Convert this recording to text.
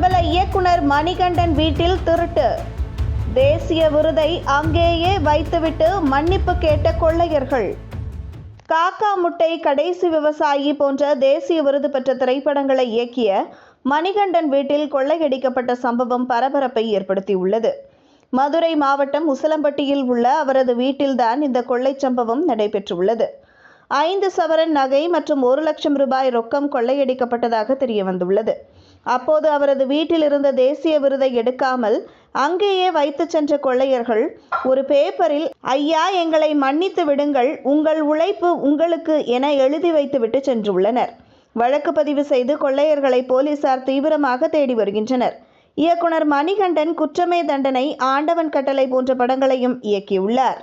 பிரபல இயக்குனர் மணிகண்டன் வீட்டில் திருட்டு. தேசிய விருதை அங்கேயே வைத்துவிட்டு மன்னிப்பு கேட்ட கொள்ளையர்கள். காக்கா முட்டை கடைசி விவசாயி போன்ற தேசிய விருது பெற்ற திரைப்படங்களை இயக்கிய மணிகண்டன் வீட்டில் கொள்ளையடிக்கப்பட்ட சம்பவம் பரபரப்பை ஏற்படுத்தியுள்ளது. மதுரை மாவட்டம் உசிலம்பட்டியில் உள்ள அவரது வீட்டில்தான் இந்த கொள்ளைச் சம்பவம் நடைபெற்றுள்ளது. ஐந்து சவரன் நகை மற்றும் ஒரு லட்சம் ரூபாய் ரொக்கம் கொள்ளையடிக்கப்பட்டதாக தெரிய வந்துள்ளது அப்போது அவரது வீட்டில் இருந்த தேசிய விருதை எடுக்காமல் அங்கேயே வைத்து சென்ற கொள்ளையர்கள் ஒரு பேப்பரில் ஐயா எங்களை மன்னித்து விடுங்கள் உங்கள் உழைப்பு உங்களுக்கு என எழுதி வைத்துவிட்டு சென்றுள்ளனர் வழக்கு பதிவு செய்து கொள்ளையர்களை போலீசார் தீவிரமாக தேடி வருகின்றனர். இயக்குனர் மணிகண்டன் குற்றமே தண்டனை ஆண்டவன் கட்டளை போன்ற படங்களையும் இயக்கியுள்ளார்.